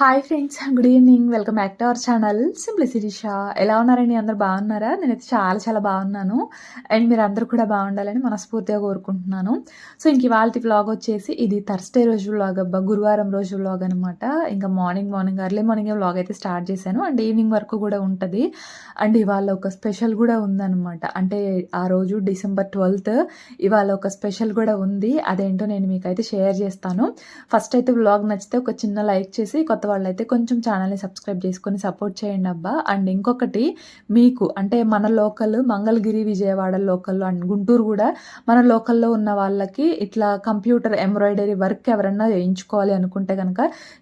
Hi friends good evening welcome back to our channel simplicity Shah ఎలా ఉన్నారండి? అందరు బాగున్నారా? నేనైతే చాలా చాలా బాగున్నాను. అండ్ మీరు అందరూ కూడా బాగుండాలని మనస్ఫూర్తిగా కోరుకుంటున్నాను. సో ఇంక ఇవాళ వ్లాగ్ వచ్చేసి ఇది థర్స్డే రోజు వ్లాగ్ అబ్బా. గురువారం రోజు వ్లాగ్ అనమాట ఇంకా morning morning early morning vlog అయితే స్టార్ట్ చేశాను. అండ్ ఈవినింగ్ వరకు కూడా ఉంటుంది. అండ్ ఇవాళ ఒక స్పెషల్ కూడా ఉందన్నమాట. అంటే ఆ రోజు డిసెంబర్ ట్వెల్త్ ఇవాళ ఒక స్పెషల్ కూడా ఉంది. అదేంటో నేను మీకైతే షేర్ చేస్తాను. ఫస్ట్ అయితే వ్లాగ్ నచ్చితే ఒక చిన్న లైక్ చేసి కొత్త వాళ్ళైతే కొంచెం ఛానల్ని సబ్స్క్రైబ్ చేసుకొని సపోర్ట్ చేయండి అబ్బా. అండ్ ఇంకొకటి మీకు అంటే మన local Mangalagiri Vijayawada local and Guntur కూడా మన లోకల్లో ఉన్న వాళ్ళకి ఇట్లా కంప్యూటర్ ఎంబ్రాయిడరీ వర్క్ ఎవరన్నా చేయించుకోవాలి అనుకుంటే కనుక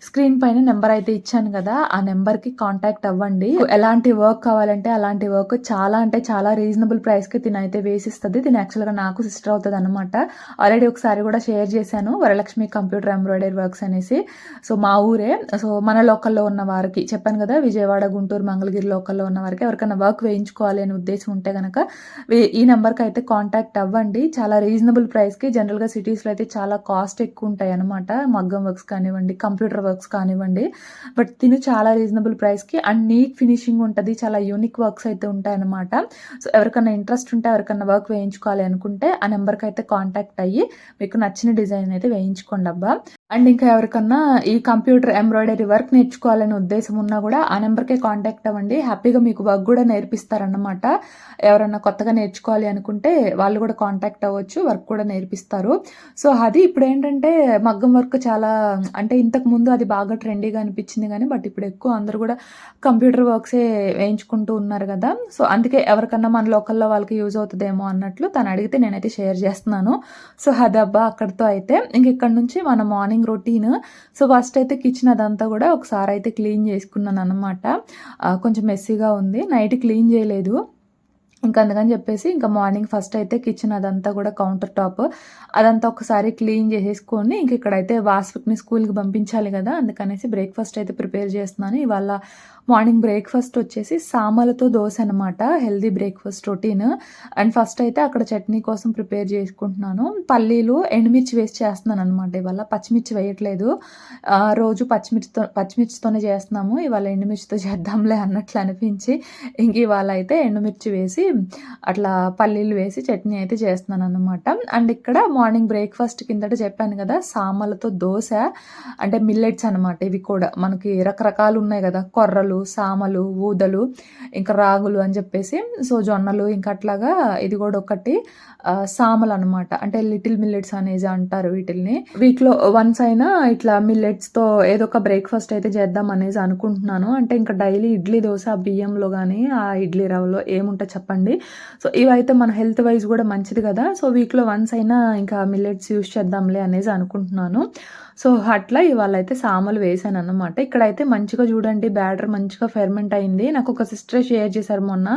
స్క్రీన్ పైన నెంబర్ అయితే ఇచ్చాను కదా ఆ నెంబర్కి కాంటాక్ట్ అవ్వండి. ఎలాంటి వర్క్ కావాలంటే అలాంటి వర్క్ చాలా అంటే చాలా రీజనబుల్ ప్రైస్కి తినైతే అయితే వేసిస్తుంది. దీని యాక్చువల్గా నాకు సిస్టర్ అవుతుంది అనమాట ఆల్రెడీ ఒకసారి కూడా షేర్ చేశాను వరలక్ష్మి కంప్యూటర్ ఎంబ్రాయిడరీ వర్క్స్ అనేసి. సో మా ఊరే సో సో మన లోకల్లో ఉన్న వారికి చెప్పాను కదా విజయవాడ గుంటూరు మంగళగిరి లోకల్లో ఉన్న వారికి ఎవరికైనా వర్క్ వేయించుకోవాలి అనే ఉద్దేశం ఉంటే కనుక ఈ నెంబర్కి అయితే కాంటాక్ట్ అవ్వండి. చాలా రీజనబుల్ ప్రైస్కి జనరల్గా సిటీస్లో అయితే చాలా కాస్ట్ ఎక్కువ ఉంటాయి అనమాట మగ్గం వర్క్స్ కానివ్వండి కంప్యూటర్ వర్క్స్ కానివ్వండి. బట్ తిను చాలా రీజనబుల్ ప్రైస్కి అండ్ నీట్ ఫినిషింగ్ ఉంటుంది. చాలా యూనిక్ వర్క్స్ అయితే ఉంటాయి అనమాట సో ఎవరికైనా ఇంట్రెస్ట్ ఉంటే ఎవరికైనా వర్క్ వేయించుకోవాలి అనుకుంటే ఆ నెంబర్కి అయితే కాంటాక్ట్ అయ్యి మీకు నచ్చిన డిజైన్ అయితే వేయించుకోండి అబ్బా. అండ్ ఇంకా ఎవరికన్నా ఈ కంప్యూటర్ ఎంబ్రాయిడరీ వర్క్ నేర్చుకోవాలనే ఉద్దేశం ఉన్నా కూడా ఆ నెంబర్కే కాంటాక్ట్ అవ్వండి. హ్యాపీగా మీకు వర్క్ కూడా నేర్పిస్తారన్నమాట. ఎవరన్నా కొత్తగా నేర్చుకోవాలి అనుకుంటే వాళ్ళు కూడా కాంటాక్ట్ అవ్వచ్చు వర్క్ కూడా నేర్పిస్తారు. సో అది ఇప్పుడు ఏంటంటే మగ్గం వర్క్ చాలా అంటే ఇంతకు ముందు అది బాగా ట్రెండీగా అనిపించింది కానీ బట్ ఇప్పుడు ఎక్కువ అందరూ కూడా కంప్యూటర్ వర్క్సే వేయించుకుంటూ ఉన్నారు కదా. సో అందుకే ఎవరికన్నా మన లోకల్లో వాళ్ళకి యూజ్ అవుతుందేమో అన్నట్లు తను అడిగితే నేనైతే షేర్ చేస్తున్నాను. సో అదబ్బా అక్కడితో అయితే. ఇంక ఇక్కడ నుంచి మన morning morning routine so first అయితే కిచెన్ అదంతా కూడా ఒకసారి అయితే క్లీన్ చేసుకున్నాను అనమాట కొంచెం మెస్సీగా ఉంది. నైట్ క్లీన్ చేయలేదు. ఇంకా అందుకని చెప్పేసి ఇంకా మార్నింగ్ ఫస్ట్ అయితే కిచెన్ అదంతా కూడా కౌంటర్ టాప్ అదంతా ఒకసారి క్లీన్ చేసేసుకొని ఇంక ఇక్కడైతే వాస్విక్ని స్కూల్కి పంపించాలి కదా అందుకనేసి బ్రేక్ఫాస్ట్ అయితే ప్రిపేర్ చేస్తున్నాను. ఇవాళ మార్నింగ్ బ్రేక్ఫాస్ట్ వచ్చేసి సామలతో దోశ అనమాట healthy breakfast routine. And first అయితే అక్కడ చట్నీ కోసం ప్రిపేర్ చేసుకుంటున్నాను. పల్లీలు ఎండుమిర్చి వేసి చేస్తున్నాను అనమాట ఇవాళ. పచ్చిమిర్చి వేయట్లేదు. రోజు పచ్చిమిర్చితో పచ్చిమిర్చితోనే చేస్తున్నాము. ఇవాళ ఎండుమిర్చితో చేద్దాంలే అన్నట్లు అనిపించి ఇంక ఇవాళ అయితే ఎండుమిర్చి వేసి అట్లా పల్లీలు వేసి చట్నీ అయితే చేస్తున్నాను అనమాట అండ్ ఇక్కడ మార్నింగ్ బ్రేక్ఫాస్ట్ కిందట చెప్పాను కదా సామలతో దోశ అంటే మిల్లెట్స్ అనమాట ఇవి కూడా. మనకి రకరకాలు ఉన్నాయి కదా కొర్రలు సామలు ఊదలు ఇంకా రాగులు అని చెప్పేసి సో జొన్నలు ఇంకా అట్లాగా ఇది కూడా ఒకటి సామలు అనమాట అంటే లిటిల్ మిల్లెట్స్ అనేది అంటారు వీటిల్ని. వీక్లో వన్స్ అయినా ఇట్లా మిల్లెట్స్తో ఏదో ఒక బ్రేక్ఫాస్ట్ అయితే చేద్దాం అనేసి అనుకుంటున్నాను. అంటే ఇంకా డైలీ ఇడ్లీ దోశ బియ్యంలో కానీ ఆ ఇడ్లీ రవ్వలో ఏముంటో చెప్పండి. సో ఇవైతే మన హెల్త్ వైజ్ కూడా మంచిది కదా. సో వీక్లో వన్స్ అయినా ఇంకా మిల్లెట్స్ యూస్ చేద్దాంలే అనేసి అనుకుంటున్నాను. సో అట్లా ఇవాళ అయితే సామలు వేసాను అనమాట ఇక్కడైతే మంచిగా చూడండి బ్యాటర్ మంచిగా ఫెర్మెంట్ అయింది. నాకు ఒక సిస్టర్ షేర్ చేశారు మొన్న.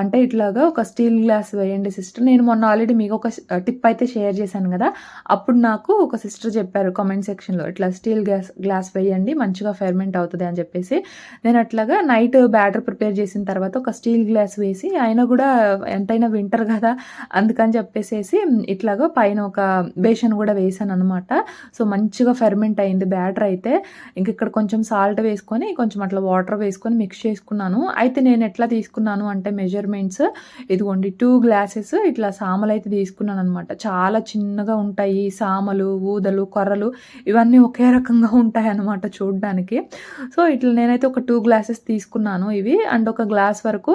అంటే ఇట్లాగా ఒక స్టీల్ గ్లాస్ వేయండి సిస్టర్. నేను మొన్న ఆల్రెడీ మీకు ఒక టిప్ అయితే షేర్ చేశాను కదా. అప్పుడు నాకు ఒక సిస్టర్ చెప్పారు కామెంట్ సెక్షన్లో ఇట్లా స్టీల్ గ్లాస్ గ్లాస్ వేయండి మంచిగా ఫెర్మెంట్ అవుతుంది అని చెప్పేసి. నేను అట్లాగా నైట్ బ్యాటర్ ప్రిపేర్ చేసిన తర్వాత ఒక స్టీల్ గ్లాస్ వేసి అయినా కూడా ఎంతైనా వింటర్ కదా అందుకని చెప్పేసేసి ఇట్లాగా పైన ఒక బేషన్ కూడా వేసాను అనమాట సో మంచి మంచిగా ఫెర్మెంట్ అయింది బ్యాటర్ అయితే. ఇంక ఇక్కడ కొంచెం సాల్ట్ వేసుకొని కొంచెం అట్లా వాటర్ వేసుకొని మిక్స్ చేసుకున్నాను. అయితే నేను ఎట్లా తీసుకున్నాను అంటే మెజర్మెంట్స్ ఇదిగోండి టూ గ్లాసెస్ ఇట్లా సామలు అయితే తీసుకున్నాను అనమాట చాలా చిన్నగా ఉంటాయి సామలు ఊదలు కొర్రలు ఇవన్నీ ఒకే రకంగా ఉంటాయి అనమాట చూడడానికి. సో ఇట్లా నేనైతే ఒక టూ గ్లాసెస్ తీసుకున్నాను ఇవి. అండ్ ఒక గ్లాస్ వరకు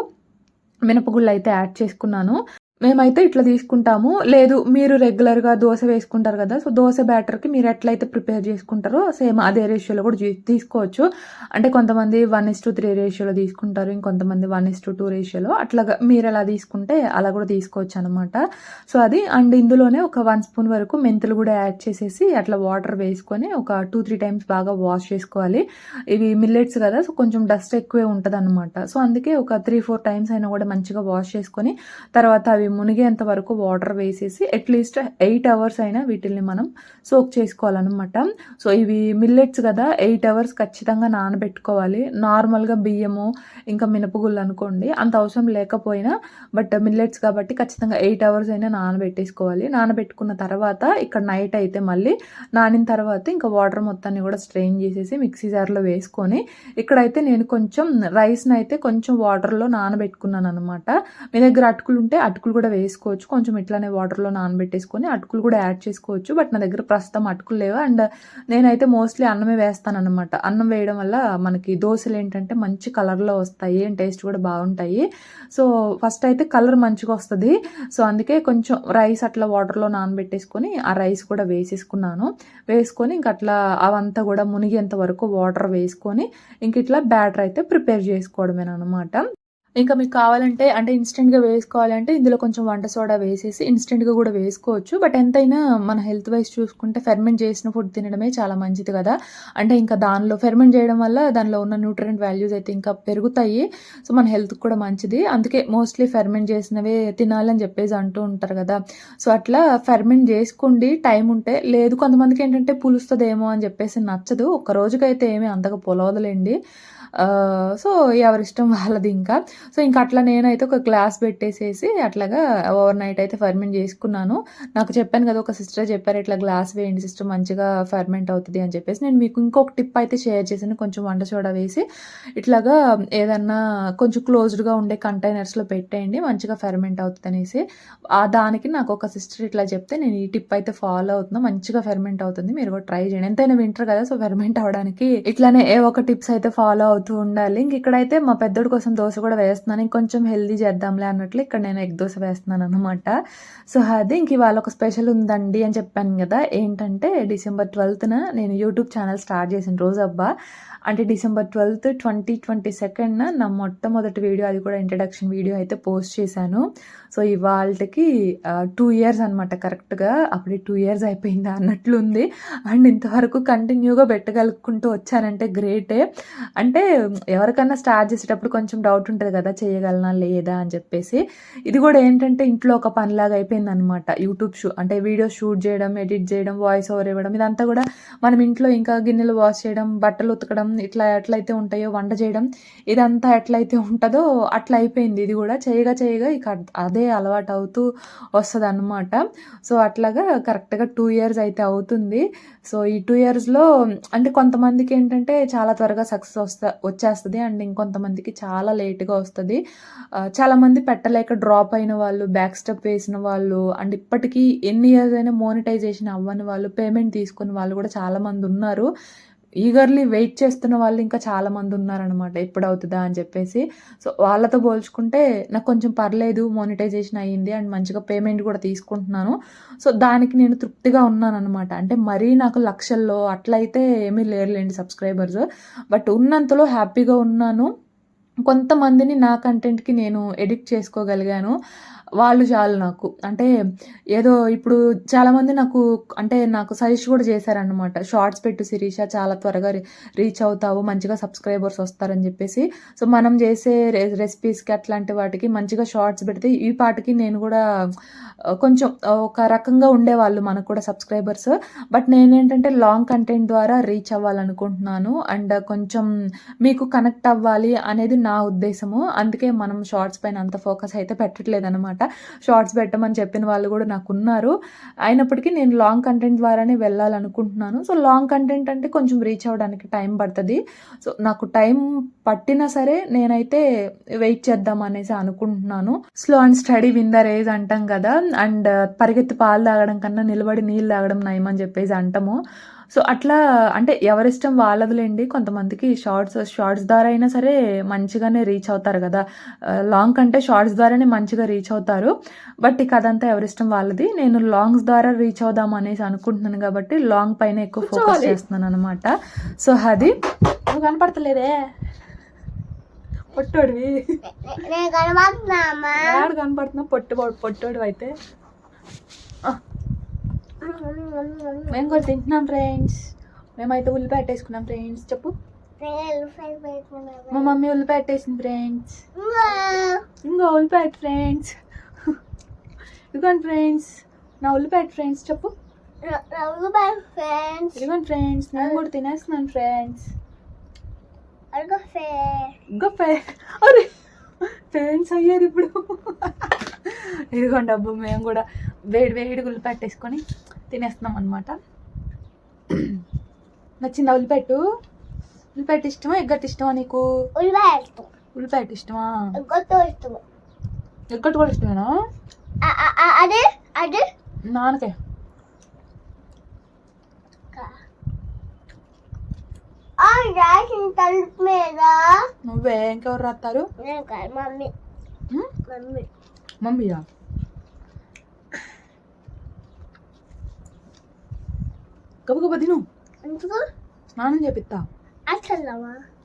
మినపగుళ్ళు అయితే యాడ్ చేసుకున్నాను. మేమైతే ఇట్లా తీసుకుంటాము. లేదు మీరు రెగ్యులర్గా దోశ వేసుకుంటారు కదా సో దోశ బ్యాటర్కి మీరు ఎట్లయితే ప్రిపేర్ చేసుకుంటారో సేమ్ అదే రేషియోలో కూడా తీసుకోవచ్చు. అంటే కొంతమంది వన్ ఇస్ టు త్రీ రేషియోలో తీసుకుంటారు ఇంకొంతమంది వన్ ఇస్ టు టూ రేషియోలో అట్లాగా మీరు ఎలా తీసుకుంటే అలా కూడా తీసుకోవచ్చు అనమాట సో అది అండ్ ఇందులోనే ఒక వన్ స్పూన్ వరకు మెంతులు కూడా యాడ్ చేసేసి అట్లా వాటర్ వేసుకొని ఒక టూ త్రీ టైమ్స్ బాగా వాష్ చేసుకోవాలి. ఇవి మిల్లెట్స్ కదా సో కొంచెం డస్ట్ ఎక్కువే ఉంటుంది అనమాట సో అందుకే ఒక త్రీ ఫోర్ టైమ్స్ అయినా కూడా మంచిగా వాష్ చేసుకొని తర్వాత అవి మునిగేంత వరకు వాటర్ వేసేసి అట్లీస్ట్ ఎయిట్ అవర్స్ అయినా వీటిల్ని మనం సోక్ చేసుకోవాలన్నమాట. సో ఇవి మిల్లెట్స్ కదా ఎయిట్ అవర్స్ ఖచ్చితంగా నానబెట్టుకోవాలి. నార్మల్గా బియ్యము ఇంకా మినపగుళ్ళు అనుకోండి అంత అవసరం లేకపోయినా బట్ మిల్లెట్స్ కాబట్టి ఖచ్చితంగా ఎయిట్ అవర్స్ అయినా నానబెట్టేసుకోవాలి. నానబెట్టుకున్న తర్వాత ఇక్కడ నైట్ అయితే మళ్ళీ నానిన తర్వాత ఇంకా వాటర్ మొత్తాన్ని కూడా స్ట్రెయిన్ చేసేసి మిక్సీ జార్లో వేసుకొని ఇక్కడైతే నేను కొంచెం రైస్ని అయితే కొంచెం వాటర్లో నానబెట్టుకున్నాను అనమాట మీ దగ్గర అటుకులు ఉంటే అటుకులు కూడా వేసుకోవచ్చు. కొంచెం ఇట్లానే వాటర్లో నానబెట్టేసుకొని అటుకులు కూడా యాడ్ చేసుకోవచ్చు. బట్ నా దగ్గర ప్రస్తుతం అటుకులు లేవు. అండ్ నేనైతే మోస్ట్లీ అన్నమే వేస్తాను అనమాట అన్నం వేయడం వల్ల మనకి దోశలు ఏంటంటే మంచి కలర్లో వస్తాయి అండ్ టేస్ట్ కూడా బాగుంటాయి. సో ఫస్ట్ అయితే కలర్ మంచిగా వస్తుంది. సో అందుకే కొంచెం రైస్ అట్లా వాటర్లో నానబెట్టేసుకొని ఆ రైస్ కూడా వేసేసుకున్నాను. వేసుకొని ఇంక అట్లా అవంతా కూడా మునిగేంత వరకు వాటర్ వేసుకొని ఇంక ఇట్లా బ్యాటర్ అయితే ప్రిపేర్ చేసుకోవడమేనమాట ఇంకా మీకు కావాలంటే అంటే ఇన్స్టెంట్గా వేసుకోవాలంటే ఇందులో కొంచెం వంట సోడా వేసేసి ఇన్స్టెంట్గా కూడా వేసుకోవచ్చు. బట్ ఎంతైనా మన హెల్త్ వైజ్ చూసుకుంటే ఫెర్మెంట్ చేసిన ఫుడ్ తినడమే చాలా మంచిది కదా. అంటే ఇంకా దానిలో ఫెర్మెంట్ చేయడం వల్ల దానిలో ఉన్న న్యూట్రియంట్ వాల్యూస్ అయితే ఇంకా పెరుగుతాయి. సో మన హెల్త్కి కూడా మంచిది. అందుకే మోస్ట్లీ ఫెర్మెంట్ చేసినవే తినాలని చెప్పేసి అంటూ ఉంటారు కదా. సో అట్లా ఫెర్మెంట్ చేసుకోండి. టైం ఉంటే లేదు కొంతమందికి ఏంటంటే పులుస్తుందేమో అని చెప్పేసి నచ్చదు. ఒక రోజుకైతే ఏమీ అంతగా పొలవదులేండి. సో ఎవరిష్టం వాళ్ళది ఇంకా. సో ఇంకా అట్లా నేనైతే ఒక గ్లాస్ పెట్టేసేసి అట్లాగా ఓవర్ నైట్ అయితే ఫర్మెంట్ చేసుకున్నాను. నాకు చెప్పాను కదా ఒక సిస్టర్ చెప్పారు ఇట్లా గ్లాస్ వేయండి సిస్టర్ మంచిగా ఫర్మెంట్ అవుతుంది అని చెప్పేసి. నేను మీకు ఇంకొక టిప్ అయితే షేర్ చేశాను కొంచెం వంట సోడా వేసి. ఇట్లాగా ఏదన్నా కొంచెం క్లోజ్డ్గా ఉండే కంటైనర్స్లో పెట్టేయండి మంచిగా ఫెర్మెంట్ అవుతుంది అనేసి. ఆ దానికి నాకు ఒక సిస్టర్ ఇట్లా చెప్తే నేను ఈ టిప్ అయితే ఫాలో అవుతున్నా మంచిగా ఫెర్మెంట్ అవుతుంది మీరు కూడా ట్రై చేయండి. ఎంతైనా వింటారు కదా సో ఫెర్మెంట్ అవడానికి ఇట్లానే ఏ ఒక టిప్స్ అయితే ఫాలో అవుతుంది అవుతూ ఉండాలి. ఇంక ఇక్కడైతే మా పెద్దోడి కోసం దోశ కూడా వేస్తున్నాను. ఇంకొంచెం హెల్దీ చేద్దాంలే అన్నట్లు ఇక్కడ నేను ఎగ్ దోశ వేస్తున్నాను అనమాట సో అది ఇంక ఇవాళ ఒక స్పెషల్ ఉందండి అని చెప్పాను కదా. ఏంటంటే డిసెంబర్ ట్వెల్త్న నేను యూట్యూబ్ ఛానల్ స్టార్ట్ చేసిన రోజు అబ్బా. అంటే డిసెంబర్ ట్వెల్త్ ట్వంటీ ట్వంటీ సెకండ్న నా మొట్టమొదటి వీడియో అది కూడా ఇంట్రడక్షన్ వీడియో అయితే పోస్ట్ చేశాను. సో ఇవాళకి టూ ఇయర్స్ అనమాట కరెక్ట్గా. అప్పుడే టూ ఇయర్స్ అయిపోయిందా అన్నట్లుంది. అండ్ ఇంతవరకు కంటిన్యూగా పెట్టగలుగుకుంటూ వచ్చానంటే గ్రేటే. అంటే ఎవరికన్నా స్టార్ట్ చేసేటప్పుడు కొంచెం డౌట్ ఉంటుంది కదా చేయగలనా లేదా అని చెప్పేసి. ఇది కూడా ఏంటంటే ఇంట్లో ఒక పనిలాగా అయిపోయింది అనమాట యూట్యూబ్ షూ అంటే వీడియో షూట్ చేయడం ఎడిట్ చేయడం వాయిస్ ఓవర్ ఇవ్వడం ఇదంతా కూడా మనం ఇంట్లో ఇంకా గిన్నెలు వాష్ చేయడం బట్టలు ఉతకడం ఇట్లా ఎట్లయితే ఉంటాయో వంట చేయడం ఇదంతా ఎట్లయితే ఉంటుందో అట్లా అయిపోయింది. ఇది కూడా చేయగా చేయగా ఇక అదే అలవాటు అవుతూ వస్తుంది అనమాట సో అట్లాగా కరెక్ట్గా టూ ఇయర్స్ అయితే అవుతుంది. సో ఈ టూ ఇయర్స్లో అంటే కొంతమందికి ఏంటంటే చాలా త్వరగా సక్సెస్ వస్తా వచ్చేస్తుంది అండ్ ఇంకొంతమందికి చాలా లేట్గా వస్తుంది. చాలామంది పెట్టలేక డ్రాప్ అయిన వాళ్ళు బ్యాక్ స్టెప్ వేసిన వాళ్ళు అండ్ ఇప్పటికీ ఎన్ని ఇయర్స్ అయినా మోనిటైజేషన్ అవ్వని వాళ్ళు పేమెంట్ తీసుకుని వాళ్ళు కూడా చాలామంది ఉన్నారు. ఈగర్లీ వెయిట్ చేస్తున్న వాళ్ళు ఇంకా చాలామంది ఉన్నారనమాట ఎప్పుడు అవుతుందా అని చెప్పేసి. సో వాళ్ళతో పోల్చుకుంటే నాకు కొంచెం పర్లేదు మానిటైజేషన్ అయ్యింది అండ్ మంచిగా పేమెంట్ కూడా తీసుకుంటున్నాను. సో దానికి నేను తృప్తిగా ఉన్నాను అనమాట అంటే మరీ నాకు లక్షల్లో అట్లయితే ఏమీ లేరులేండి సబ్స్క్రైబర్స్ బట్ ఉన్నంతలో హ్యాపీగా ఉన్నాను. కొంతమందిని నా కంటెంట్కి నేను ఎడిట్ చేసుకోగలిగాను. వాళ్ళు చాలు నాకు. అంటే ఏదో ఇప్పుడు చాలామంది నాకు అంటే నాకు సజెస్ట్ కూడా చేశారనమాట షార్ట్స్ పెట్టు శిరీష చాలా త్వరగా రీచ్ అవుతావు మంచిగా సబ్స్క్రైబర్స్ వస్తారని చెప్పేసి. సో మనం చేసే రెసిపీస్కి అట్లాంటి వాటికి మంచిగా షార్ట్స్ పెడితే ఈ పాటికి నేను కూడా కొంచెం ఒక రకంగా ఉండేవాళ్ళు మనకు కూడా సబ్స్క్రైబర్స్ బట్ నేనేంటంటే లాంగ్ కంటెంట్ ద్వారా రీచ్ అవ్వాలనుకుంటున్నాను. అండ్ కొంచెం మీకు కనెక్ట్ అవ్వాలి అనేది నా ఉద్దేశము. అందుకే మనం షార్ట్స్ పైన అంత ఫోకస్ అయితే పెట్టట్లేదు అనమాట. షార్ట్స్ పెట్టమని చెప్పిన వాళ్ళు కూడా నాకు ఉన్నారు అయినప్పటికీ నేను లాంగ్ కంటెంట్ ద్వారానే వెళ్ళాలనుకుంటున్నాను. సో లాంగ్ కంటెంట్ అంటే కొంచెం రీచ్ అవ్వడానికి టైం పడుతుంది. సో నాకు టైం పట్టినా సరే నేనైతే వెయిట్ చేద్దాం అనేసి అనుకుంటున్నాను. Slow and steady win the race అంటాం కదా. అండ్ పరిగెత్తి పాలు తాగడం కన్నా నిలబడి నీళ్ళు తాగడం నయమని చెప్పేసి అంటాము. సో అట్లా అంటే ఎవరిష్టం వాళ్ళదులేండి. కొంతమందికి షార్ట్స్ షార్ట్స్ ద్వారా అయినా సరే మంచిగానే రీచ్ అవుతారు కదా. లాంగ్ కంటే షార్ట్స్ ద్వారానే మంచిగా రీచ్ అవుతారు. బట్ ఇక అదంతా ఎవరిష్టం వాళ్ళది. నేను లాంగ్స్ ద్వారా రీచ్ అవుదాం అనేసి అనుకుంటున్నాను కాబట్టి లాంగ్ పైన ఎక్కువ ఫోకస్ చేస్తున్నాను అనమాట సో అది. కనపడతలేదే. పొట్టోడివి. కనపడుతున్నా పొట్టు పొట్టోడు అయితే మేము కూడా తింటున్నాం ఫ్రెండ్స్ మేమైతే ఉల్లిపాయ వేసుకున్నాం ఫ్రెండ్స్ చెప్పు. మా మమ్మీ ఉల్లిపాయ వేసింది ఫ్రెండ్స్ ఇంకో ఉల్లిపాయ ఫ్రెండ్స్ ఇదిగోండి ఫ్రెండ్స్ నా ఉల్లిపాయ ఫ్రెండ్స్ చెప్పు. friends. ఇదిగోండి ఫ్రెండ్స్ నేను కూడా తినేస్తున్నాను ఫ్రెండ్స్. గొప్ప అరే. ఫ్రెండ్స్ అయ్యేది ఇప్పుడు ఇదిగోండి అబ్బు మేము కూడా వేడి వేడి ఉల్లిపాయ వేసుకొని తినేస్తున్నాం అనమాట నచ్చిందా ఉల్లిపెట్టు ఉల్లిపెట్టు ఇష్టమా ఎగ్గట్టు ఇష్టమా నీకు. ఉల్లిపాయ ఇష్టమా. ఎగ్గట్టు కూడా ఇష్టమేనా Ade? Ade? నాన్నకే Ah, రాసిన తలుపు మీద. నువ్వే ఇంకెవరు రాస్తారు? నేను కాదు మమ్మీ? మమ్మీ. మమ్మీయా? గబగబా తిను. ఎందుకు? స్నానం చేపిస్తా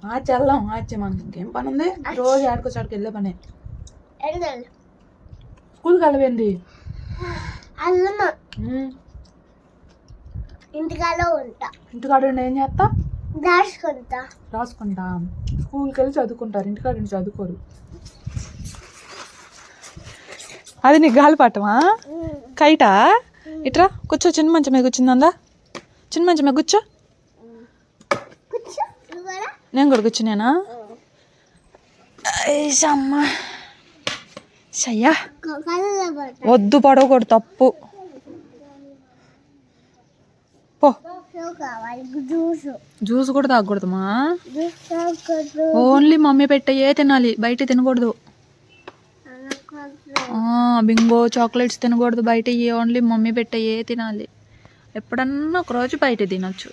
ఆ చల్లం ఆచే మనకి ఇంకేం పని ఉంది రోజు ఆడుకోచాడికి వెళ్ళే పనే. ఎందలు స్కూల్కి వెళ్ళవేంది? అల్లమ్మ. ఉమ్, ఇంటికాలో ఉంటా. ఇంటికాడ ఏం చేస్తా దాచుకుంటా రాసుకుంటా. స్కూల్కి వెళ్ళి చదువుకుంటారు. ఇంటికాడ ఉండి చదువుకోరు. అది నీకు గాలిపటమా కైటా? ఇట్రా కూర్చో చిన్న మంచం మీద కూర్చుందా చిన్న మంచం మీద కూర్చో. నేను కూడా కూర్చునేనా? అమ్మా సయ్యా. వద్దు పడవకూడదు తప్పు. పో. జ్యూస్ కూడా తాగకూడదమ్మా. ఓన్లీ మమ్మీ పెట్టే తినాలి బయట తినకూడదు. బింగో చాక్లెట్స్ తినకూడదు బయట ఓన్లీ మమ్మీ పెట్టే తినాలి. ఎప్పుడన్నా ఒక రోజు బయట తినొచ్చు.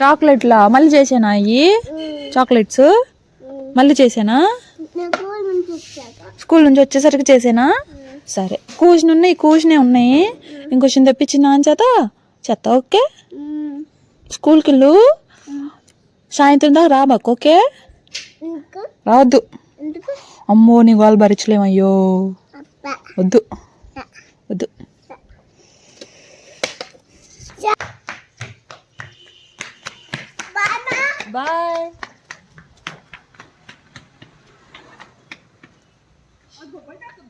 చాక్లెట్లు? మళ్ళీ చేసానా అయ్యి? చాక్లెట్స్? మళ్ళీ చేసానా? స్కూల్ నుంచి వచ్చేసరికి చేసానా? సరే. కూషన్ ఉన్నాయి. కూషనే ఉన్నాయి ఇంకొంచెం తెప్పించిన అని చేత చెత్త ఓకే? స్కూల్కి వెళ్ళు. సాయంత్రం దాకా రాబాకు ఓకే? రావద్దు. అమ్మో నీ వాళ్ళు భరించలేమయ్యో వద్దు. వద్దు. బాయ్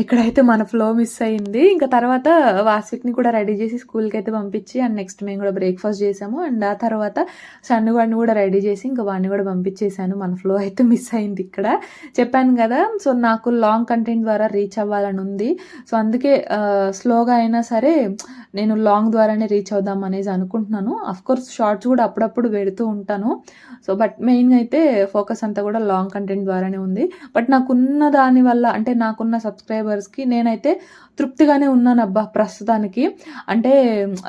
ఇక్కడైతే మన ఫ్లో మిస్ అయింది ఇంకా తర్వాత వాస్విక్ని కూడా రెడీ చేసి స్కూల్కి అయితే పంపించి అండ్ నెక్స్ట్ మేము కూడా బ్రేక్ఫాస్ట్ చేసాము. అండ్ ఆ తర్వాత సన్ను వాడిని కూడా రెడీ చేసి ఇంకా వాడిని కూడా పంపించేశాను. మన ఫ్లో అయితే మిస్ అయింది ఇక్కడ. చెప్పాను కదా సో నాకు లాంగ్ కంటెంట్ ద్వారా రీచ్ అవ్వాలని ఉంది. సో అందుకే స్లోగా అయినా సరే నేను లాంగ్ ద్వారానే రీచ్ అవుదాం అనేసి అనుకుంటున్నాను. కోర్స్ షార్ట్స్ కూడా అప్పుడప్పుడు పెడుతూ ఉంటాను. సో బట్ మెయిన్గా అయితే ఫోకస్ అంతా కూడా లాంగ్ కంటెంట్ ద్వారానే ఉంది. బట్ నాకున్న దాని వల్ల అంటే నాకున్న సబ్స్క్రైబర్స్కి నేనైతే తృప్తిగానే ఉన్నాను అబ్బా ప్రస్తుతానికి. అంటే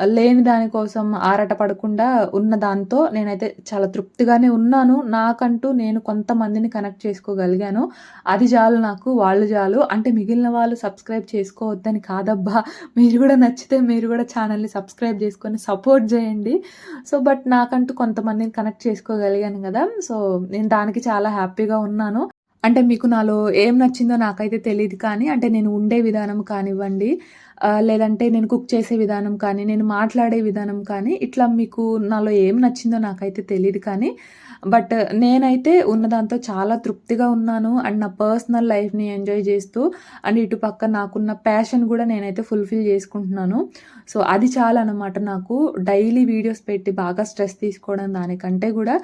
లేని దానికోసం ఆరాట పడకుండా ఉన్న దాంతో నేనైతే చాలా తృప్తిగానే ఉన్నాను. నాకంటూ నేను కొంతమందిని కనెక్ట్ చేసుకోగలిగాను. అది చాలు నాకు వాళ్ళు చాలు. అంటే మిగిలిన వాళ్ళు సబ్స్క్రైబ్ చేసుకోవద్దని కాదబ్బా. మీరు కూడా నచ్చితే మీరు కూడా ఛానల్ని సబ్స్క్రైబ్ చేసుకొని సపోర్ట్ చేయండి. సో బట్ నాకంటూ కొంతమందిని కనెక్ట్ చేసుకోగలిగాను కదా. సో నేను దానికి చాలా హ్యాపీగా ఉన్నాను. అంటే మీకు నాలో ఏం నచ్చిందో నాకైతే తెలియదు కానీ అంటే నేను ఉండే విధానం కానివ్వండి లేదంటే నేను కుక్ చేసే విధానం కానీ నేను మాట్లాడే విధానం కానీ ఇట్లా మీకు నాలో ఏం నచ్చిందో నాకైతే తెలియదు కానీ బట్ నేనైతే ఉన్న దాంతో చాలా తృప్తిగా ఉన్నాను అండ్ నా పర్సనల్ లైఫ్ని ఎంజాయ్ చేస్తూ అండ్ ఇటు పక్క నాకున్న ప్యాషన్ కూడా నేనైతే ఫుల్ఫిల్ చేసుకుంటున్నాను. సో అది చాలా అనమాట నాకు. డైలీ వీడియోస్ పెట్టి బాగా స్ట్రెస్ తీసుకోవడం దానికంటే కూడా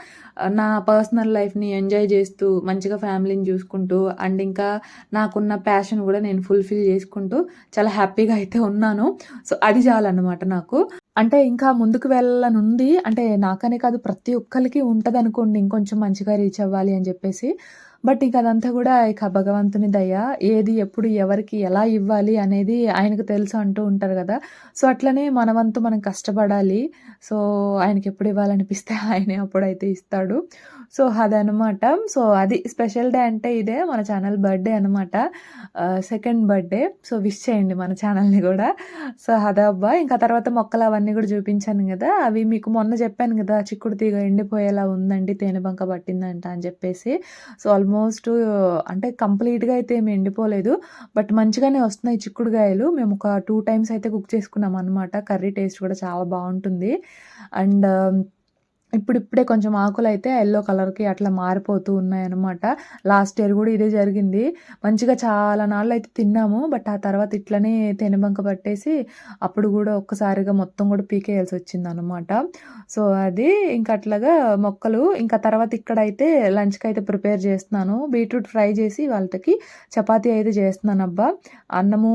నా పర్సనల్ లైఫ్ని ఎంజాయ్ చేస్తూ మంచిగా ఫ్యామిలీని చూసుకుంటూ అండ్ ఇంకా నాకున్న ప్యాషన్ కూడా నేను ఫుల్ఫిల్ చేసుకుంటూ చాలా హ్యాపీగా అయితే ఉన్నాను. సో అది చాలన్నమాట నాకు. అంటే ఇంకా ముందుకు వెళ్ళాలని ఉంది అంటే నాకనే కాదు ప్రతి ఒక్కరికి ఉంటుంది అనుకోండి ఇంకొంచెం మంచిగా రీచ్ అవ్వాలి అని చెప్పేసి. బట్ ఇంక అదంతా కూడా ఇక భగవంతుని దయ ఏది ఎప్పుడు ఎవరికి ఎలా ఇవ్వాలి అనేది ఆయనకు తెలుసు అంటూ ఉంటారు కదా. సో అట్లనే మన వంతు మనం కష్టపడాలి. సో ఆయనకి ఎప్పుడు ఇవ్వాలనిపిస్తే ఆయనే అప్పుడైతే ఇస్తాడు. సో అదనమాట సో అది స్పెషల్ డే అంటే ఇదే మన ఛానల్ బర్త్డే అనమాట సెకండ్ బర్త్డే. సో విష్ చేయండి మన ఛానల్ని కూడా. సో అదబ్బా ఇంకా తర్వాత మొక్కలు అవన్నీ కూడా చూపించాను కదా. అవి మీకు మొన్న చెప్పాను కదా చిక్కుడు తీగ ఎండిపోయేలా ఉందండి తేనె బంక పట్టిందంట అని చెప్పేసి. సో ఆల్మోస్ట్ అంటే కంప్లీట్గా అయితే ఏమి ఎండిపోలేదు. బట్ మంచిగానే వస్తున్నాయి చిక్కుడుగాయలు మేము ఒక టూ టైమ్స్ అయితే కుక్ చేసుకున్నాం అనమాట కర్రీ టేస్ట్ కూడా చాలా బాగుంటుంది. అండ్ ఇప్పుడిప్పుడే కొంచెం ఆకులైతే ఎల్లో కలర్‌కి అట్లా మారిపోతూ ఉన్నాయన్నమాట. లాస్ట్ ఇయర్ కూడా ఇదే జరిగింది. మంచిగా చాలా నాళ్ళు అయితే తిన్నాము. బట్ ఆ తర్వాత ఇట్లనే తెనుబంక పట్టేసి అప్పుడు కూడా ఒక్కసారిగా మొత్తం కూడా పీకేయాల్సి వచ్చింది అనమాట సో, అది ఇంక అట్లాగా మొక్కలు ఇంకా తర్వాత ఇక్కడైతే అయితే ప్రిపేర్ చేస్తున్నాను. బీట్రూట్ ఫ్రై చేసి వాళ్ళకి చపాతీ అయితే చేస్తున్నానబ్బా! అన్నము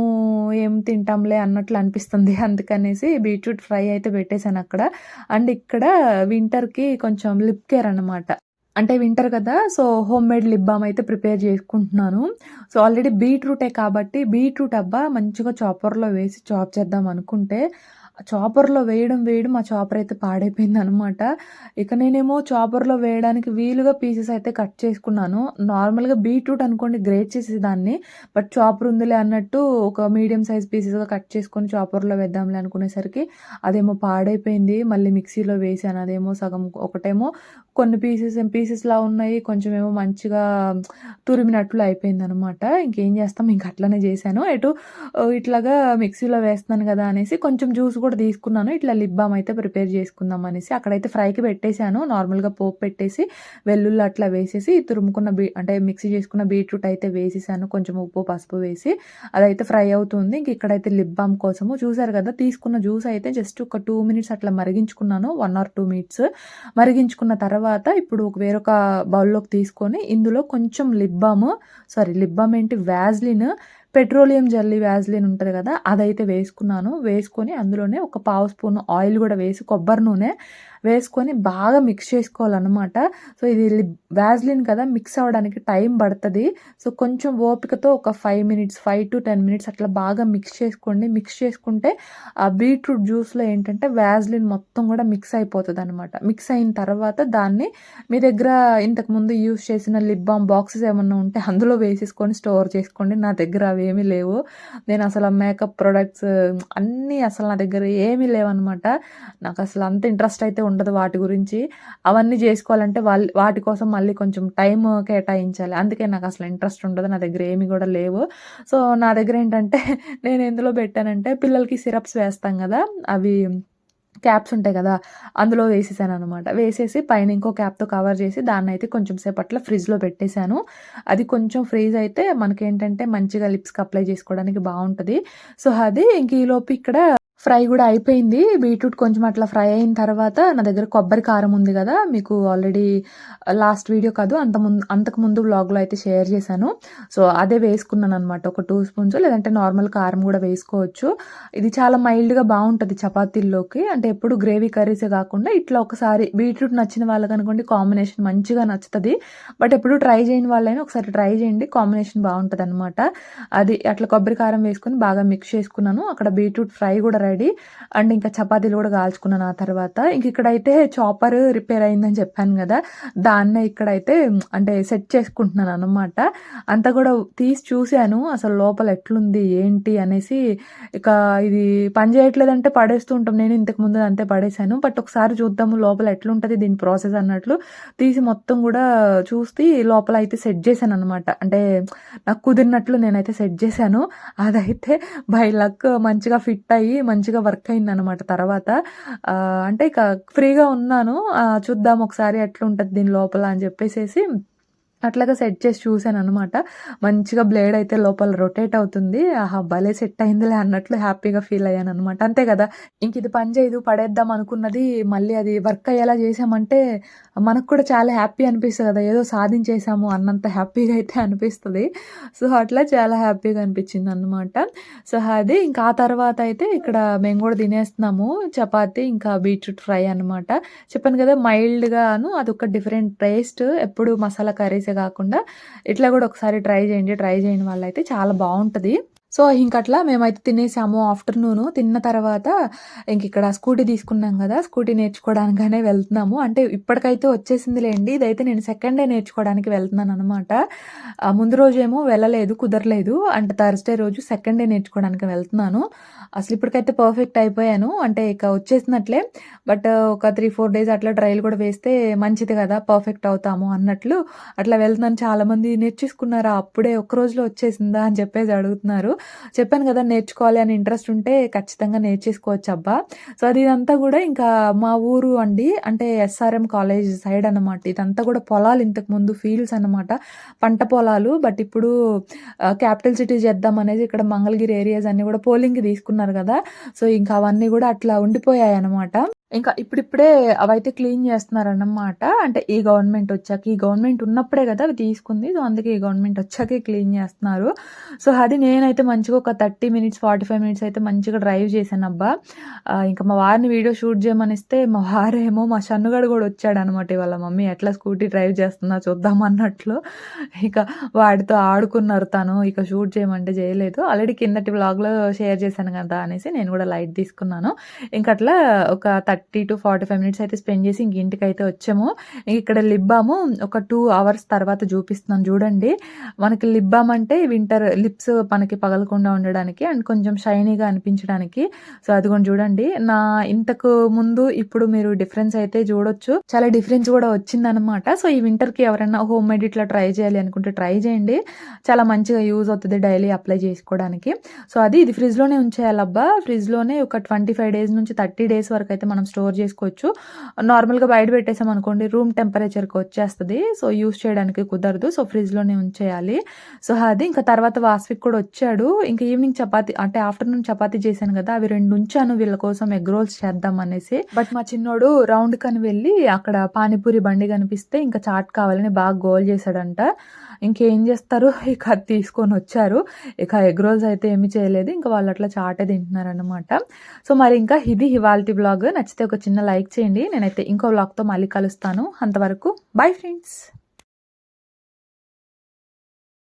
ఏం తింటాంలే అన్నట్లు అనిపిస్తుంది. అందుకనేసి బీట్రూట్ ఫ్రై అయితే పెట్టేసానక్కడ. అండ్ ఇక్కడ వింటర్ వింటర్‌కి కొంచెం లిప్ కేర్ అనమాట. అంటే వింటర్ కదా! సో, హోమ్‌మేడ్ లిప్ బామ్ అయితే ప్రిపేర్ చేసుకుంటున్నాను. సో, ఆల్రెడీ బీట్రూటే కాబట్టి బీట్రూట్ అబ్బా! మంచిగా చాపర్‌లో వేసి చాప్ చేద్దాం అనుకుంటే చాపర్‌లో వేయడం, వేయడం ఆ చాపర్ అయితే పాడైపోయింది అనమాట ఇక నేనేమో చాపర్‌లో వేయడానికి వీలుగా పీసెస్ అయితే కట్ చేసుకున్నాను. నార్మల్‌గా బీట్రూట్ అనుకోండి గ్రేట్ చేసేదాన్ని. బట్ చాపర్ ఉందిలే అన్నట్టు ఒక మీడియం సైజ్ పీసెస్‌గా కట్ చేసుకొని చాపర్‌లో వేద్దాంలే అనుకునేసరికి అదేమో పాడైపోయింది. మళ్ళీ మిక్సీలో వేసాను. అదేమో సగం ఒకటేమో కొన్ని పీసెస్ పీసెస్‌లా ఉన్నాయి. కొంచెం ఏమో మంచిగా తురిమినట్లు అయిపోయిందనమాట. ఇంకేం చేస్తాం ఇంక అట్లనే చేశాను. ఎటు ఇట్లాగా మిక్సీలో వేస్తున్నాను కదా! అనేసి కొంచెం జ్యూస్ కూడా తీసుకున్నాను. ఇట్లా లిప్ బామ్ అయితే ప్రిపేర్ చేసుకుందాం అనేసి అక్కడైతే ఫ్రైకి పెట్టేసాను. నార్మల్‌గా పోపు పెట్టేసి వెల్లుల్లి అట్లా వేసేసి తురుముకున్న బీ అంటే మిక్సీ చేసుకున్న బీట్రూట్ అయితే వేసేసాను. కొంచెం ఉప్పు, పసుపు వేసి అదైతే ఫ్రై అవుతుంది. ఇంక ఇక్కడైతే లిప్ బామ్ కోసము చూసారు కదా! తీసుకున్న జ్యూస్ అయితే జస్ట్ ఒక టూ మినిట్స్ అట్లా మరిగించుకున్నాను. వన్ ఆర్ టూ మినిట్స్ మరిగించుకున్న తర్వాత తర్వాత ఇప్పుడు ఒక వేరొక బౌల్‌లోకి తీసుకొని ఇందులో కొంచెం lip balm sorry lip balm ఏంటి వ్యాజ్లిన్ పెట్రోలియం జల్లీ వ్యాజ్లిన్ ఉంటుంది కదా! అదైతే వేసుకున్నాను. వేసుకొని అందులోనే ఒక పావు స్పూన్ ఆయిల్ కూడా వేసి కొబ్బరి నూనె వేసుకొని బాగా మిక్స్ చేసుకోవాలనమాట. సో, ఇది వ్యాజ్లిన్ కదా! మిక్స్ అవ్వడానికి టైం పడుతుంది సో, కొంచెం ఓపికతో ఒక ఫైవ్ మినిట్స్ 5-10 మినిట్స్ అట్లా బాగా మిక్స్ చేసుకోండి. మిక్స్ చేసుకుంటే ఆ బీట్రూట్ జ్యూస్‌లో ఏంటంటే వ్యాజ్లిన్ మొత్తం కూడా మిక్స్ అయిపోతుంది అనమాట మిక్స్ అయిన తర్వాత దాన్ని మీ దగ్గర ఇంతకుముందు యూజ్ చేసిన లిప్ బామ్ బాక్సెస్ ఏమన్నా ఉంటే అందులో వేసేసుకొని స్టోర్ చేసుకోండి. నా దగ్గర అవి అవేమీ లేవు. నేను అసలు మేకప్ ప్రొడక్ట్స్ అన్నీ అసలు నా దగ్గర ఏమీ లేవన్నమాట నాకు అసలు అంత ఇంట్రెస్ట్ అయితే ఉండదు వాటి గురించి. అవన్నీ చేసుకోవాలంటే వాళ్ళ వాటి కోసం మళ్ళీ కొంచెం టైం కేటాయించాలి. అందుకే నాకు అసలు ఇంట్రెస్ట్ ఉండదు. నా దగ్గర ఏమి కూడా లేవు. సో, నా దగ్గర ఏంటంటే నేను ఎందులో పెట్టానంటే పిల్లలకి సిరప్స్ వేస్తాం కదా అవి క్యాప్స్ ఉంటాయి కదా అందులో వేసేసాను అనమాట వేసేసి పైన ఇంకో క్యాప్‌తో కవర్ చేసి దాన్నయితే కొంచెం సేపట్లో ఫ్రిడ్జ్‌లో పెట్టేసాను. అది కొంచెం ఫ్రీజ్ అయితే మనకేంటంటే మంచిగా లిప్స్‌కి అప్లై చేసుకోవడానికి బాగుంటుంది సో, అది ఇంక ఈలోపు ఇక్కడ ఫ్రై కూడా అయిపోయింది. బీట్రూట్ కొంచెం అట్లా ఫ్రై అయిన తర్వాత నా దగ్గర కొబ్బరి కారం ఉంది కదా మీకు ఆల్రెడీ లాస్ట్ వీడియో కాదు అంత ముందు అంతకుముందు బ్లాగ్లో అయితే షేర్ చేశాను. సో, అదే వేసుకున్నాను అనమాట ఒక టూ స్పూన్స్ లేదంటే నార్మల్ కారం కూడా వేసుకోవచ్చు. ఇది చాలా మైల్డ్‌గా బాగుంటుంది చపాతీల్లోకి. అంటే ఎప్పుడు గ్రేవీ కర్రీసే కాకుండా ఇట్లా ఒకసారి బీట్రూట్ నచ్చిన వాళ్ళకనుకోండి కాంబినేషన్ మంచిగా నచ్చుతుంది బట్ ఎప్పుడు ట్రై చేయని వాళ్ళైనా ఒకసారి ట్రై చేయండి. కాంబినేషన్ బావుంటదనమాట. అది అట్లా కొబ్బరి కారం వేసుకొని బాగా మిక్స్ చేసుకున్నాను. అక్కడ బీట్రూట్ ఫ్రై కూడా రెడీ. అండ్ ఇంకా చపాతీలు కూడా కాల్చుకున్నాను ఆ తర్వాత. ఇంక ఇక్కడైతే చాపర్ రిపేర్ అయిందని చెప్పాను కదా దాన్నే ఇక్కడైతే అంటే సెట్ చేసుకుంటున్నాను అనమాట అంతా కూడా తీసి చూసాను. అసలు లోపల ఎట్లుంది? ఏంటి? అనేసి ఇక ఇది పని చేయట్లేదంటే పడేస్తూ ఉంటాం. నేను ఇంతకు ముందు అంతే పడేశాను బట్ ఒకసారి చూద్దాము లోపల ఎట్లుంటుంది దీని ప్రాసెస్ అన్నట్లు తీసి మొత్తం కూడా చూసి లోపల అయితే సెట్ చేశాననమాట. అంటే నాకు కుదిరినట్లు నేనైతే సెట్ చేశాను. అదైతే బై లక్ మంచిగా ఫిట్ అయ్యి మంచి మంచిగా వర్క్ అయిందనమాట తర్వాత. అంటే ఇక ఫ్రీగా ఉన్నాను. చూద్దాం ఒకసారి ఎట్లుంటుంది దీని లోపల అని చెప్పేసేసి అట్లాగా సెట్ చేసి చూసాననమాట. మంచిగా బ్లేడ్ అయితే లోపల రొటేట్ అవుతుంది. ఆహా! భలే సెట్ అయిందిలే అన్నట్లు హ్యాపీగా ఫీల్ అయ్యాననమాట. అంతే కదా ఇంక ఇది పని చేయదు పడేద్దాం అనుకున్నది మళ్ళీ అది వర్క్ అయ్యేలా చేసామంటే మనకు కూడా చాలా హ్యాపీ అనిపిస్తుంది కదా ఏదో సాధించేసాము అన్నంత హ్యాపీగా అయితే అనిపిస్తుంది సో, అట్లా చాలా హ్యాపీగా అనిపించింది అనమాట సో, అది ఇంకా ఆ తర్వాత అయితే ఇక్కడ మేము కూడా తినేస్తున్నాము. చపాతి ఇంకా బీట్రూట్ ఫ్రై అనమాట. చెప్పాను కదా మైల్డ్‌గాను అదొక డిఫరెంట్ టేస్ట్. ఎప్పుడు మసాలా కర్రీస్ కాకుండా ఇట్లా కూడా ఒకసారి ట్రై చేయండి. ట్రై చేయని వాళ్ళైతే చాలా బాగుంటుంది సో, ఇంకట్లా మేమైతే తినేసాము ఆఫ్టర్‌నూను. తిన్న తర్వాత ఇంక ఇక్కడ స్కూటీ తీసుకున్నాం కదా స్కూటీ నేర్చుకోవడానికనే వెళ్తున్నాము. అంటే ఇప్పటికైతే వచ్చేసిందిలేండి. ఇదైతే నేను సెకండ్ డే నేర్చుకోవడానికి వెళ్తున్నాను అనమాట ముందు రోజేమో వెళ్ళలేదు. కుదరలేదు. అంటే థర్స్‌డే రోజు సెకండ్ డే నేర్చుకోవడానికి వెళ్తున్నాను. అసలు ఇప్పటికైతే పర్ఫెక్ట్ అయిపోయాను. అంటే ఇక వచ్చేసినట్లే. బట్ ఒక 3, 4 డేస్ అట్లా ట్రయల్ కూడా వేస్తే మంచిది కదా పర్ఫెక్ట్ అవుతాము అన్నట్లు అట్లా వెళ్తున్నాను. చాలామంది నేర్చేసుకున్నారా? అప్పుడే ఒక్క రోజులో వచ్చేసిందా? అని చెప్పేసి అడుగుతున్నారు. చెప్పాను కదా నేర్చుకోవాలి అని ఇంట్రెస్ట్ ఉంటే ఖచ్చితంగా నేర్చేసుకోవచ్చు అబ్బా. సో అది ఇదంతా కూడా ఇంకా మా ఊరు అండి అంటే ఎస్ఆర్ఎం కాలేజ్ సైడ్ అన్నమాట. ఇదంతా కూడా పొలాలు ఇంతకు ముందు ఫీల్డ్స్ అన్నమాట. పంట పొలాలు బట్ ఇప్పుడు క్యాపిటల్ సిటీ చేద్దాం అనేది ఇక్కడ మంగళగిరి ఏరియాస్ అన్ని కూడా పోలింగ్కి తీసుకున్నారు కదా. సో ఇంకా అవన్నీ కూడా అట్లా ఉండిపోయాయి అనమాట ఇంకా ఇప్పుడిప్పుడే అవైతే క్లీన్ చేస్తున్నారన్నమాట. అంటే ఈ గవర్నమెంట్ వచ్చాక ఈ గవర్నమెంట్ ఉన్నప్పుడే కదా అవి తీసుకుంది. సో అందుకే ఈ గవర్నమెంట్ వచ్చాకే క్లీన్ చేస్తున్నారు. సో అది నేనైతే మంచిగా ఒక thirty minutes forty five minutes అయితే మంచిగా డ్రైవ్ చేశాను అబ్బా. ఇంకా మా వారిని వీడియో షూట్ చేయమనిస్తే మా వారేమో మా షన్నుగాడు కూడా వచ్చాడు అనమాట ఇవాళ. మమ్మీ ఎట్లా స్కూటీ డ్రైవ్ చేస్తున్నా చూద్దాం అన్నట్లు. ఇక వాడితో ఆడుకున్నారు తను. ఇక షూట్ చేయమంటే చేయలేదు. ఆల్రెడీ కిందటి బ్లాగ్లో షేర్ చేశాను కదా అనేసి నేను కూడా లైట్ తీసుకున్నాను. ఇంక అట్లా ఒక thirty thirty to forty five minutes అయితే స్పెండ్ చేసి ఇంక ఇంటికి అయితే వచ్చాము ఇక్కడ లిబ్బాము ఒక టూ అవర్స్ తర్వాత చూపిస్తున్నాను చూడండి. మనకి లిబ్బామ్ అంటే వింటర్ లిప్స్ మనకి పగలకుండా ఉండడానికి అండ్ కొంచెం షైనీగా అనిపించడానికి. సో అది కూడా చూడండి. నా ఇంతకు ముందు ఇప్పుడు మీరు డిఫరెన్స్ అయితే చూడొచ్చు. చాలా డిఫరెన్స్ కూడా వచ్చిందనమాట సో ఈ వింటర్కి ఎవరైనా హోమ్ మేడ్ ఇట్లా ట్రై చేయాలి అనుకుంటే ట్రై చేయండి. చాలా మంచిగా యూజ్ అవుతుంది డైలీ అప్లై చేసుకోవడానికి. సో అది ఇది ఫ్రిడ్జ్లోనే ఉంచేయాలబ్బా ఫ్రిడ్జ్లోనే ఒక ట్వంటీ ఫైవ్ డేస్ నుంచి థర్టీ డేస్ వరకు అయితే మనం స్టోర్ చేసుకోవచ్చు. నార్మల్గా బయట పెట్టేసాం అనుకోండి రూమ్ టెంపరేచర్కి వచ్చేస్తుంది. సో యూస్ చేయడానికి కుదరదు. సో ఫ్రిడ్జ్లోనే ఉంచేయాలి. సో అది ఇంకా తర్వాత వాస్విక్ కూడా వచ్చాడు. ఇంకా ఈవినింగ్ చపాతి అంటే ఆఫ్టర్నూన్ చపాతి చేశాను కదా అవి రెండు ఉంచాను వీళ్ళ కోసం ఎగ్ రోల్స్ చేద్దాం అనేసి. బట్ మా చిన్నోడు రౌండ్ కని వెళ్ళి అక్కడ పానీపూరి బండి కనిపిస్తే ఇంకా చాట్ కావాలని బాగా గోల్ చేశాడంట. ఇంకేం చేస్తారు? ఇక అది తీసుకొని వచ్చారు. ఇక ఎగ్ రోల్స్ అయితే ఏమి చేయలేదు. ఇంకా వాళ్ళు అట్లా చాటే తింటున్నారనమాట సో మరి ఇంకా ఇది ఇవాల్టి బ్లాగ్. నచ్చితే ఒక చిన్న లైక్ చేయండి. నేనైతే ఇంకో బ్లాగ్తో మళ్ళీ కలుస్తాను. అంతవరకు బై ఫ్రెండ్స్.